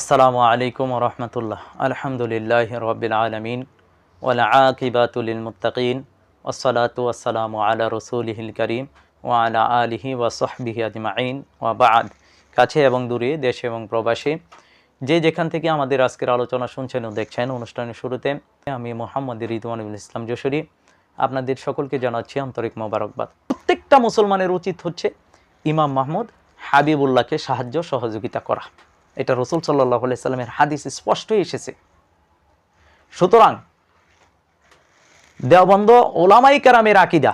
আসসালামু আলাইকুম রহমতুল্লাহ। আলহামদুলিল্লাহ রবিল আলমিন ওলা আকিবাতুলিল মুত্তাকিন ওসলাতু আসসালামু আলা রসুলিহিল করিম ও আলা আলিহি ওয়াসহবিহি আজমাইন ওয়া বাদ। কাছে এবং দূরে, দেশে এবং প্রবাসী যে যেখান থেকে আমাদের আজকের আলোচনা শুনছেন ও দেখছেন অনুষ্ঠানের শুরুতে আমি মোহাম্মদ রিদওয়ানুল ইসলাম যশোরী আপনাদের সকলকে জানাচ্ছি আন্তরিক মোবারকবাদ। প্রত্যেকটা মুসলমানের উচিত হচ্ছে ইমাম মাহমুদ হাবিবুল্লাহকে সাহায্য সহযোগিতা করা। এটা রসুল সাল্লাহ সাল্লামের হাদিস স্পষ্ট এসেছে। সুতরাং দেওবন্দ ওলামাই কারামের আকিদা,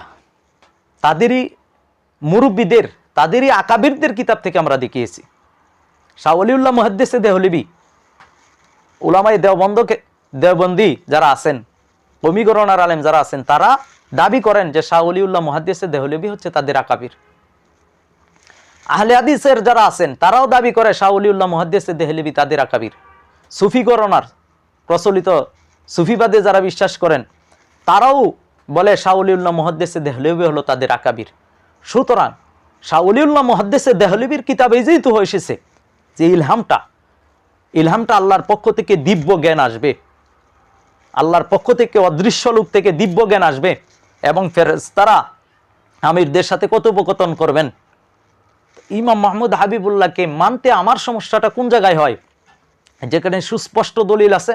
তাদেরই মুরব্বীদের, তাদেরই আকাবিরদের কিতাব থেকে আমরা দেখিয়েছি। শাহলিউল্লাহ মহাদ্দেসে দেহলিবি, ওলামাই দেওবন্দকে, দেওবন্দি যারা আছেন কমিগরণার আলেম যারা আছেন, তারা দাবি করেন যে শাহলিউল্লাহ মহাদ্দেসে দেহলিবি হচ্ছে তাদের আকাবির। আহলে হাদিসের যারা আছেন, তারাও দাবি করে শাহলিউল্লাহ মহাদ্দেসে দেহলিবি তাদের আকাবির। সুফি গরনার প্রচলিত সুফিবাদে যারা বিশ্বাস করেন, তারাও বলে শাহলিউল্লাহ মহাদ্দেসে দেহলিবি হলো তাদের আকাবির। সুতরাং শাহলিউল্লাহ মহাদ্দেসে দেহলিবির কিতাবে যেহেতু এসেছে যে ইলহামটা ইলহামটা আল্লাহর পক্ষ থেকে দিব্য জ্ঞান আসবে। আল্লাহর পক্ষ থেকে অদৃশ্য লোক থেকে দিব্য জ্ঞান আসবে এবং ফেরেস্তারা আমিরদের সাথে কথোপকথন করবেন। ইমাম মাহমুদ হাবিবুল্লাহকে মানতে আমার সমস্যাটা কোন জায়গায় হয়? যেখানে সুস্পষ্ট দলিল আছে।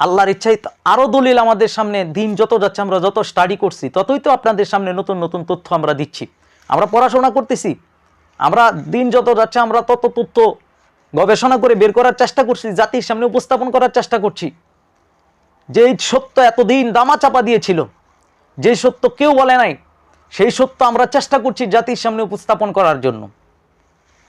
আল্লাহর ইচ্ছাই আরও দলিল আমাদের সামনে, দিন যত যাচ্ছে, আমরা যত স্টাডি করছি, ততই তো আপনাদের সামনে নতুন নতুন তথ্য আমরা দিচ্ছি। আমরা পড়াশোনা করতেছি। আমরা দিন যত যাচ্ছে, আমরা তত তথ্য গবেষণা করে বের করার চেষ্টা করছি, জাতির সামনে উপস্থাপন করার চেষ্টা করছি। যে সত্য এতদিন দামা চাপা দিয়েছিল যে সত্য কেউ বলে নাই সেই সত্য আমরা চেষ্টা করছি জাতির সামনে উপস্থাপন করার জন্য।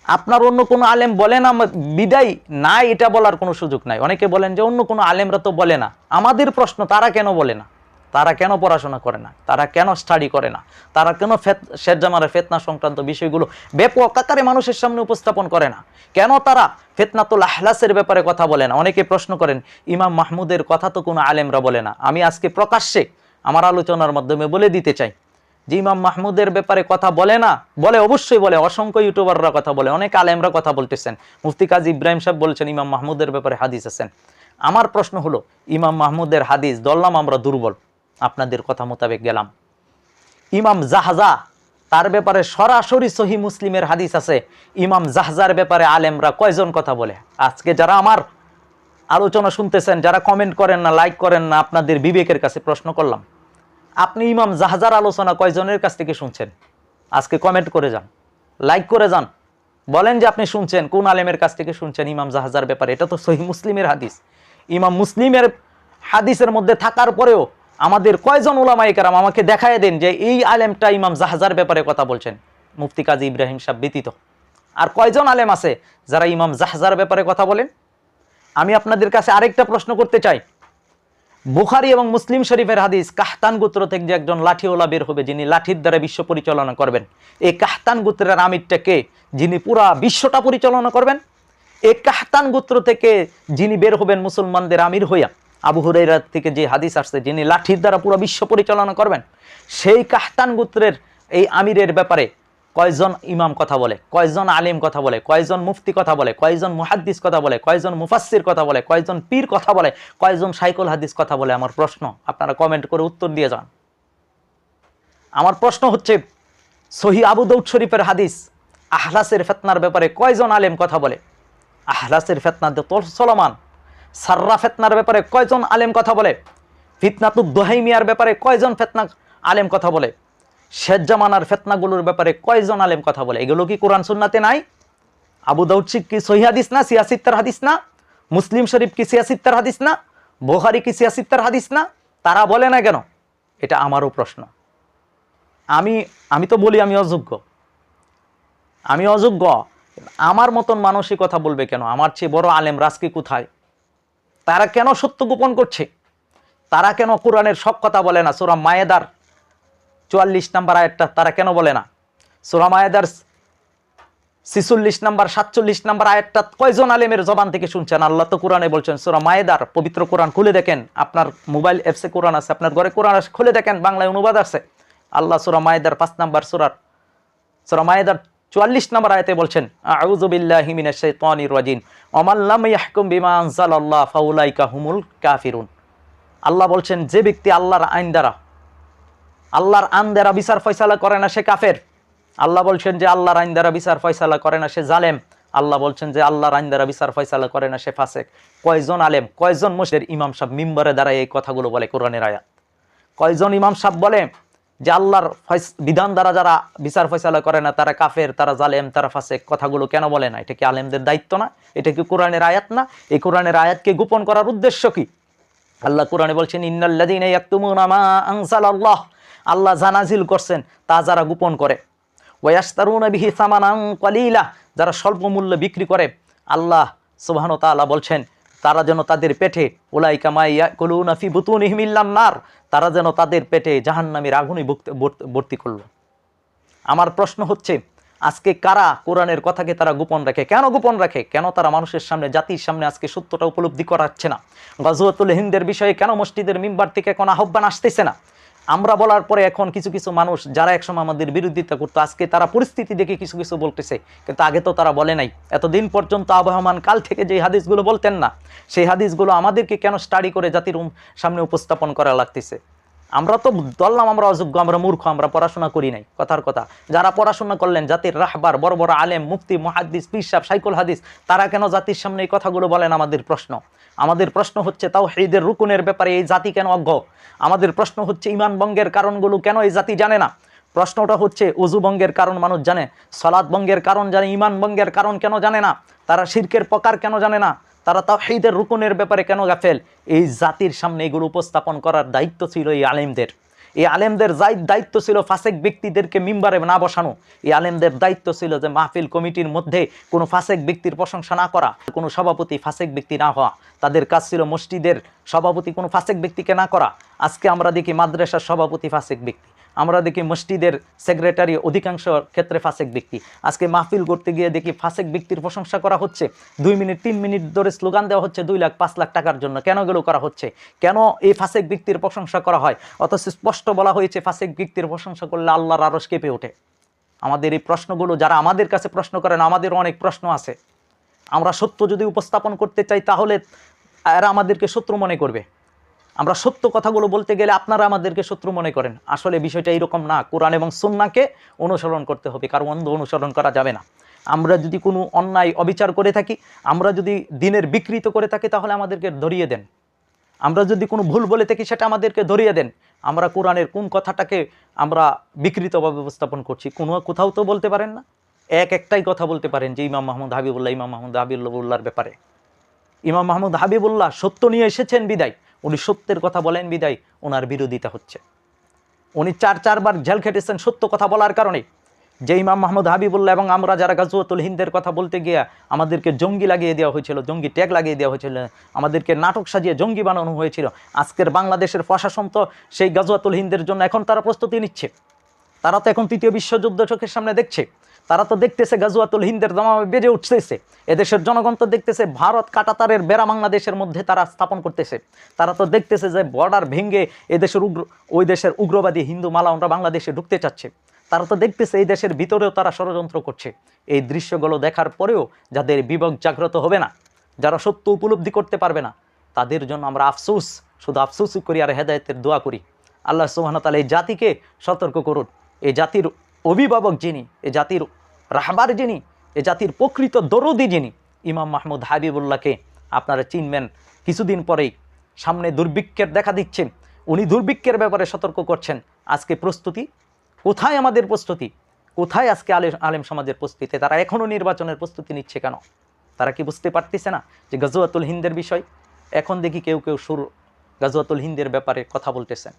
আপনার অন্য কোনো আলেম বলে না, বিদায় নাই, এটা বলার কোনো সুযোগ নাই। অনেকে বলেন যে অন্য কোনো আলেমরা তো বলে না। আমাদের প্রশ্ন, তারা কেন বলে না? তারা কেন পড়াশোনা করে না? তারা কেন স্টাডি করে না? তারা কেন ফেত শেরজামারের ফেতনা সংক্রান্ত বিষয়গুলো ব্যাপক আকারে মানুষের সামনে উপস্থাপন করে না? কেন তারা ফেতনাতুল আহলাসের ব্যাপারে কথা বলে না? অনেকে প্রশ্ন করেন, ইমাম মাহমুদের কথা তো কোনো আলেমরা বলে না। আমি আজকে প্রকাশ্যে আমার আলোচনার মাধ্যমে বলে দিতে চাই। যে ইমাম মাহমুদের ব্যাপারে কথা বলে না, বলে, অবশ্যই বলে, অসংখ্য ইউটিউবাররা কথা বলে, অনেক আলেমরা কথা বলতেছেন। মুফতি কাজী ইব্রাহিম সাহেব বলছেন, ইমাম মাহমুদের ব্যাপারে হাদিস আছেন আমার প্রশ্ন হলো, ইমাম মাহমুদের হাদিস ধরলাম আমরা দুর্বল, আপনাদের কথা মোতাবেক গেলাম। ইমাম জাহাজা, তার ব্যাপারে সরাসরি সহি মুসলিমের হাদিস আছে। ইমাম জাহাজার ব্যাপারে আলেমরা কয়জন কথা বলে? আজকে যারা আমার আলোচনা শুনতেছেন, যারা কমেন্ট করেন না লাইক করেন না, আপনাদের বিবেকের কাছে প্রশ্ন করলাম। আপনি ইমাম জাহাজার আলোচনা কয়জনের কাছ থেকে শুনছেন? আজকে কমেন্ট করে যান। লাইক করে যান। বলেন যে আপনি শুনছেন, কোন আলেমের কাছ থেকে শুনছেন ইমাম জাহাজার ব্যাপারে? এটা তো সহি মুসলিমের হাদিস। ইমাম মুসলিমের হাদিসের মধ্যে থাকার পরেও আমাদের কয়জন ওলামাই কারাম আমাকে দেখায় দেন যে এই আলেমটা ইমাম জাহাজার ব্যাপারে কথা বলছেন? মুফতি কাজী ইব্রাহিম সাহেব ব্যতীত। আর কয়জন আলেম আছে যারা ইমাম জাহাজার ব্যাপারে কথা বলেন? আমি আপনাদের কাছে আরেকটা প্রশ্ন করতে চাই। বুখারি এবং মুসলিম শরীফের হাদিস, কাহতান গোত্র থেকে যে একজন লাঠিওয়ালা বের হবে, যিনি লাঠির দ্বারা বিশ্ব পরিচালনা করবেন, এই কাহতান গোত্রের আমিরটা কে? যিনি পুরা বিশ্বটা পরিচালনা করবেন। এই কাহতান গোত্র থেকে যিনি বের হবেন মুসলমানদের আমির হইয়া, আবু হুরাইরা থেকে যে হাদিস আসছে, যিনি লাঠির দ্বারা পুরো বিশ্ব পরিচালনা করবেন, সেই কাহতান গোত্রের এই আমিরের ব্যাপারে কয়জন ইমাম কথা বলে, কয়জন আলিম কথা বলে, কয়জন মুফতি কথা বলে, কয়জন মুহাদ্দিস কথা বলে, কয়জন মুফাসসির কথা বলে, কয়জন পীর কথা বলে, কয়জন সাইকুল হাদিস কথা বলে? আমার প্রশ্ন, আপনারা কমেন্ট করে উত্তর দিয়ে যান। আমার প্রশ্ন হচ্ছে, সহি আবু দৌদ শরীফের হাদিস, আহলাসের ফেতনার ব্যাপারে কয়জন আলেম কথা বলে? আহলাসের ফেতনা চলমান সাররা ফেতনার ব্যাপারে কয়জন আলেম কথা বলে? ফিতনাতু দোহাইমিয়ার ব্যাপারে কয়জন ফেতনা আলেম কথা বলে? শেরজামানার ফেতনাগুলোর ব্যাপারে কয়জন আলেম কথা বলে? এগুলো কি কোরআন সুন্নাতে নাই? আবু দাউদ কি সহি হাদিস না সিয়াসিত্তার হাদিস না? মুসলিম শরীফ কি সিয়াসিত্তার হাদিস না? বোহারি কি সিয়াসিত্তার হাদিস না? তারা বলে না কেন? এটা আমারও প্রশ্ন। আমি আমি তো বলি আমি অযোগ্য। আমি অযোগ্য। আমার মতন মানুষই কথা বলবে কেন? আমার চেয়ে বড় আলেম রাজকি কোথায়? তারা কেন সত্য গোপন করছে? তারা কেন কোরআনের সব কথা বলে না? সুরা মায়েদার চুয়াল্লিশ নাম্বার আয়াতটা তারা কেন বলে না? সুরা মায়েদার ছিচল্লিশ নাম্বার, সাতচল্লিশ নাম্বার আয়াতটা কয়জন আলেমের জবান থেকে শুনছেন? আল্লাহ তো কোরআনে বলছেন, সুরা মায়েদার পবিত্র কোরআন খুলে দেখেন। আপনার মোবাইল অ্যাপসে কোরআন আছে, আপনার ঘরে কোরআন আছে, খুলে দেখেন, বাংলায় অনুবাদ আছে। আল্লাহ সুরা মায়েদার পাঁচ নাম্বার সুরার, সুরা মায়েদার চুয়াল্লিশ নম্বর আয়তে বলছেন আউযুবিল্লাহি মিনাশ শাইতানির রাজিম ওমান লাম ইয়াহকুম বিমা আনজালাল্লাহ, ফাউলাইকা হুমুল কাফিরুন। আল্লাহ বলছেন, যে ব্যক্তি আল্লাহর আইন দ্বারা আল্লাহর আইন দ্বারা বিচার ফয়সালা করে না সে কাফের। আল্লাহ বলছেন যে আল্লাহর আইন দ্বারা বিচার ফয়সালা করে না সে জালেম। আল্লাহ বলছেন যে আল্লাহর আইন দ্বারা বিচার ফয়সালা করে না সে ফাসেক। কয়জন আলেম, কয়জন মুসলিম ইমাম সাহেব মিম্বরে দ্বারা এই কথাগুলো বলে কোরআনের আয়াত। কয়জন ইমাম সাহেব বলে যে আল্লাহর বিধান দ্বারা যারা বিচার ফয়সালা করে না, তারা কাফের, তারা জালেম, তারা ফাসেক। কথাগুলো কেন বলে না? এটা কি আলেমদের দায়িত্ব না? এটা কি কোরআনের আয়াত না? এই কোরআনের আয়াতকে গোপন করার উদ্দেশ্য কি? আল্লাহ কোরআনে বলছেন, ইন্নাল্লাযীনা ইয়াকতুমুনা মা আনজালাল্লাহ। আল্লাহ জানাজিল করছেন, তা যারা গোপন করে। ওয়ায়াস্তারুনা বিহি সামানান কলিলা, যারা স্বল্প মূল্যে বিক্রি করে, আল্লাহ সুবহানাহু তাআলা বলছেন, তারা যেন তাদের পেটে বুতুনিহিম ইল্লান নার তারা যেন তাদের পেটে জাহান্নামের আগুনে ভুক্ত- ভর্তি- ভর্তি করল। আমার প্রশ্ন হচ্ছে, আজকে কারা কোরআনের কথাকে তারা গোপন রাখে, কেন গোপন রাখে? কেন তারা মানুষের সামনে, জাতির সামনে আজকে সত্যটা উপলব্ধি করাচ্ছে না? গজওয়াতুল হিন্দের বিষয়ে কেন মসজিদের মিম্বার থেকে কোনো আহ্বান আসতেছে না? আমরা বলার পরে এখন কিছু কিছু মানুষ যারা একসময় আমাদের বিরোধিতা করতো, আজকে তারা পরিস্থিতি দেখে কিছু কিছু বলতেছে, কিন্তু আগে তো তারা বলে নাই। এতদিন পর্যন্ত আবহমান কাল থেকে যে হাদিসগুলো বলতেন না, সেই হাদিসগুলো আমাদেরকে কেন স্টাডি করে জাতির সামনে উপস্থাপন করা লাগতেছে? আমরা তো ধরলাম আমরা অযোগ্য, আমরা মূর্খ, আমরা পড়াশোনা করি নাই। কথার কথা। যারা পড়াশোনা করলেন, জাতির রাহবার, বড় বড় আলেম, মুফতি, মুহাদ্দিস পিসাব সাইকুল হাদিস, তারা কেন জাতির সামনে এই কথাগুলো বলেন আমাদের প্রশ্ন? আমাদের প্রশ্ন হচ্ছে তাও হেদের রুকুনের ব্যাপারে এই জাতি কেন অজ্ঞ? আমাদের প্রশ্ন হচ্ছে ইমান বঙ্গের কারণগুলো কেন এই জাতি জানে না? প্রশ্নটা হচ্ছে উজু বঙ্গের কারণ মানুষ জানে সলাদ বঙ্গের কারণ জানে ইমান বঙ্গের কারণ কেন জানে না? তারা শিরকের প্রকার কেন জানে না? তারা তাওহীদের রুকুনের ব্যাপারে কেন গাফেল? এই জাতির সামনে এগুলো উপস্থাপন করার দায়িত্ব ছিল এই আলেমদের। এই আলেমদের যাই দায়িত্ব ছিল ফাসেক ব্যক্তিদেরকে মিম্বারে না বসানো। এই আলেমদের দায়িত্ব ছিল যে মাহফিল কমিটির মধ্যে কোনো ফাসেক ব্যক্তির প্রশংসা না করা, কোনো সভাপতি ফাসেক ব্যক্তি না হওয়া। তাদের কাজ ছিল মসজিদের সভাপতি কোনো ফাসেক ব্যক্তিকে না করা। আজকে আমরা দেখি মাদ্রাসার সভাপতি ফাসেক ব্যক্তি। আমরা দেখি মসজিদের সেক্রেটারি অধিকাংশ ক্ষেত্রে ফাসেক ব্যক্তি। আজকে মাহফিল করতে গিয়ে দেখি ফাসেক ব্যক্তির প্রশংসা করা হচ্ছে। দুই মিনিট, তিন মিনিট ধরে স্লোগান দেওয়া হচ্ছে দুই লাখ, পাঁচ লাখ টাকার জন্য। কেন এগুলো করা হচ্ছে? কেন এই ফাসেক ব্যক্তির প্রশংসা করা হয়? অথচ স্পষ্ট বলা হয়েছে ফাসেক ব্যক্তির প্রশংসা করলে আল্লাহর আরস কেঁপে ওঠে। আমাদের এই প্রশ্নগুলো, যারা আমাদের কাছে প্রশ্ন করেন আমাদের অনেক প্রশ্ন আছে। আমরা সত্য যদি উপস্থাপন করতে চাই, তাহলে এরা আমাদেরকে শত্রু মনে করবে। আমরা সত্য কথাগুলো বলতে গেলে আপনারা আমাদেরকে শত্রু মনে করেন। আসলে বিষয়টা এরকম না। কোরআন এবং সুন্নাকে অনুসরণ করতে হবে, কারণ অন্ধ অনুসরণ করা যাবে না। আমরা যদি কোনো অন্যায়, অবিচার করে থাকি, আমরা যদি দিনের বিকৃত করে থাকি, তাহলে আমাদেরকে ধরিয়ে দেন। আমরা যদি কোনো ভুল বলে থাকি, সেটা আমাদেরকে ধরিয়ে দেন। আমরা কোরআনের কোন কথাটাকে আমরা বিকৃতভাবে উপস্থাপন করছি, কোনো কোথাও তো বলতে পারেন না। এক একটাই কথা বলতে পারেন যে ইমাম মাহমুদ হাবিবুল্লাহ, ইমাম মাহমুদ হাবিবুল্লাহর ব্যাপারে। ইমাম মাহমুদ হাবিবুল্লাহ সত্য নিয়ে এসেছেন বিদায়। উনি সত্যের কথা বলেন, বিদায়। ওনার বিরোধিতা হচ্ছে। উনি চার, চারবার জেল খেটেছেন সত্য কথা বলার কারণে। যে ইমাম মাহমুদ হাবিবুল্লাহ এবং আমরা যারা গাজুয়াতুল হিন্দের কথা বলতে গিয়া আমাদেরকে জঙ্গি লাগিয়ে দেওয়া হয়েছিল, জঙ্গি ট্যাগ লাগিয়ে দেওয়া হয়েছিল, আমাদেরকে নাটক সাজিয়ে জঙ্গি বানানো হয়েছিল, আজকের বাংলাদেশের প্রশাসন তো সেই গাজুয়াতুল হিন্দের জন্য এখন তারা প্রস্তুতি নিচ্ছে। তারা তো এখন তৃতীয় বিশ্বযুদ্ধ চোখের সামনে দেখছে। তারা তো দেখতেছে গাজুয়াতুল হিন্দের দামা বেজে উঠতেছে। এদেশের জনগণ তো দেখতেছে ভারত কাটাতারের বেড়া বাংলাদেশের মধ্যে তারা স্থাপন করতেছে। তারা তো দেখতেছে যে বর্ডার ভেঙে এদেশের উগ্র, ওই দেশের উগ্রবাদী হিন্দু মালাউনরা বাংলাদেশে ঢুকতে চাচ্ছে। তারা তো দেখতেছে এই দেশের ভিতরেও তারা ষড়যন্ত্র করছে। এই দৃশ্যগুলো দেখার পরেও যাদের বিবেক জাগ্রত হবে না, যারা সত্য উপলব্ধি করতে পারবে না, তাদের জন্য আমরা আফসোস, শুধু আফসোসই করি আর হেদায়তের দোয়া করি। আল্লাহ তাআলা এই জাতিকে সতর্ক করুন। এই জাতির অভিভাবক যিনি, এ জাতির রাহবার যিনি, এ জাতির প্রকৃত দরদি যিনি, ইমাম মাহমুদ হাবিবুল্লাহকে আপনারা চিনবেন। কিছুদিন পরেই সামনে দুর্ভিক্ষের দেখা দিচ্ছেন। উনি দুর্ভিক্ষের ব্যাপারে সতর্ক করছেন। আজকে প্রস্তুতি? কোথায় আমাদের প্রস্তুতি? কোথায় আজকে আলে, আলেম সমাজের প্রস্তুতি? তারা এখনও নির্বাচনের প্রস্তুতি নিচ্ছে কেন? তারা কি বুঝতে পারতেছে না যে গজওয়াতুল হিন্দের বিষয়? এখন দেখি কেউ কেউ সুর গজওয়াতুল হিন্দের ব্যাপারে কথা বলতেছেন।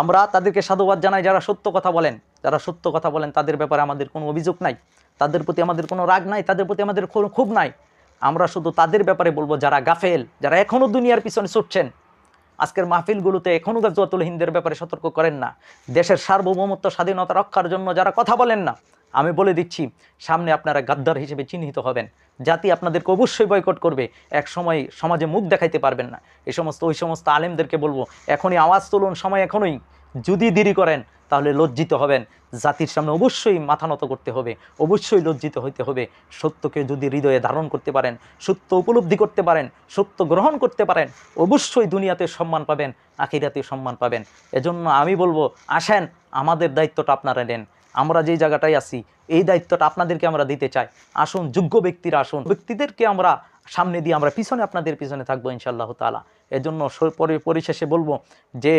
আমরা তাদেরকে সাধুবাদ জানাই যারা সত্য কথা বলেন। যারা সত্য কথা বলেন, তাদের ব্যাপারে আমাদের কোনো অভিযোগ নাই। তাদের প্রতি আমাদের কোনো রাগ নাই, তাদের প্রতি আমাদের কোনো ক্ষোভ নাই। আমরা শুধু তাদের ব্যাপারে বলব, যারা গাফেল, যারা এখনও দুনিয়ার পিছনে ছুটছেন। আজকের মাহফিলগুলোতে এখনও গাজওয়াতুল হিন্দের ব্যাপারে সতর্ক করেন না। দেশের সার্বভৌমত্ব, স্বাধীনতা রক্ষার জন্য যারা কথা বলেন না, আমি বলে দিচ্ছি, সামনে আপনারা গাদ্দার হিসেবে চিহ্নিত হবেন। জাতি আপনাদেরকে অবশ্যই বয়কট করবে। এক সময় সমাজে মুখ দেখাইতে পারবেন না। এই সমস্ত, ওই সমস্ত আলেমদেরকে বলব, এখনই আওয়াজ তুলুন, সময় এখনই। যদি দেরি করেন, তাহলে লজ্জিত হবেন। জাতির সামনে অবশ্যই মাথা নত করতে হবে, অবশ্যই লজ্জিত হইতে হবে। সত্যকে যদি হৃদয়ে ধারণ করতে পারেন, সত্য উপলব্ধি করতে পারেন, সত্য গ্রহণ করতে পারেন, অবশ্যই দুনিয়াতে সম্মান পাবেন, আখিরাতে সম্মান পাবেন। এজন্য আমি বলব, আসেন, আমাদের দায়িত্বটা আপনারা নেন। আমরা যেই জায়গাটায় আছি, এই দায়িত্বটা আপনাদেরকে আমরা দিতে চাই। আসুন, যোগ্য ব্যক্তিরা আসুন। ব্যক্তিদেরকে আমরা সামনে দিয়ে আমরা পিছনে, আপনাদের পিছনে থাকব ইনশাআল্লাহ তালা এজন্য পরিশেষে বলব যে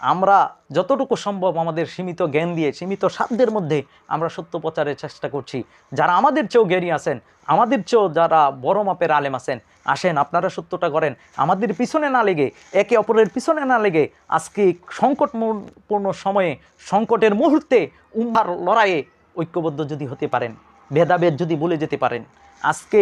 আমরা যতটুকু সম্ভব আমাদের সীমিত জ্ঞান দিয়ে, সীমিত সাধ্যের মধ্যে আমরা সত্য প্রচারের চেষ্টা করছি। যারা আমাদের চেয়েও জ্ঞানী আছেন, আমাদের চেয়েও যারা বড় মাপের আলেম আছেন, আসেন, আপনারা সত্যটা করেন। আমাদের পিছনে না লেগে, একে অপরের পিছনে না লেগে আজকে সংকটপূর্ণ সময়ে, সংকটের মুহূর্তে উম্মার লড়াইয়ে ঐক্যবদ্ধ যদি হতে পারেন, ভেদাভেদ যদি বলে যেতে পারেন আজকে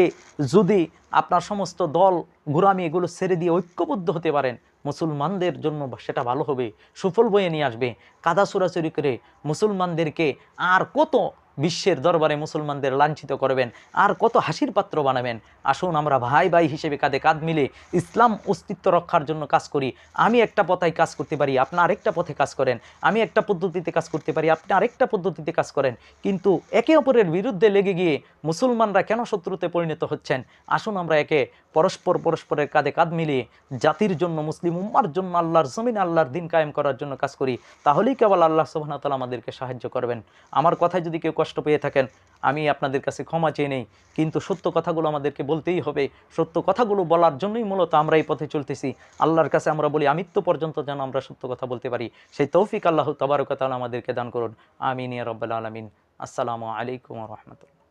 যদি আপনার সমস্ত দল ঘুরামি এগুলো ছেড়ে দিয়ে ঐক্যবদ্ধ হতে পারেন, মুসলমানদের জন্য সেটা ভালো হবে, সুফল বয়ে নিয়ে আসবে। কাদা চুরাচুরি করে মুসলমানদেরকে আর কত বিশ্বের দরবারে মুসলমানদের লাঞ্ছিত করবেন। আর কত হাসির পাত্র বানাবেন। আসুন আমরা ভাই ভাই হিসেবে কাঁধে কাঁধ মিলে ইসলাম অস্তিত্ব রক্ষার জন্য কাজ করি। আমি একটা পথায় কাজ করতে পারি, আপনি আরেকটা পথে কাজ করেন। আমি একটা পদ্ধতিতে কাজ করতে পারি, আপনি আরেকটা পদ্ধতিতে কাজ করেন। কিন্তু একে অপরের বিরুদ্ধে লেগে গিয়ে মুসলমানরা কেন শত্রুতে পরিণত হচ্ছেন? আসুন আমরা একে পরস্পর পরস্পরের কাঁধে কাঁধ মিলিয়ে জাতির জন্য, মুসলিম উম্মার জন্য, আল্লাহর জমিন আল্লাহর দিন কায়েম করার জন্য কাজ করি। তাহলেই কেবল আল্লাহ ওয়া আমাদেরকে সাহায্য করবেন। আমার কথায় যদি কেউ কষ্ট পেয়ে থাকেন, আমি আপনাদের কাছে ক্ষমা চেয়ে নেই। কিন্তু সত্য কথাগুলো আমাদেরকে বলতেই হবে। সত্য কথাগুলো বলার জন্যই মূলত আমরা এই পথে চলতেছি। আল্লাহর কাছে আমরা বলি, আমিত্য পর্যন্ত যেন আমরা সত্য কথা বলতে পারি। সেই তৌফিক আল্লাহ তবারকতাল আমাদেরকে দান করুন। আমিন রব্বাল আলমিন। আসসালামু আলাইকুম রহমতুল্লাহ।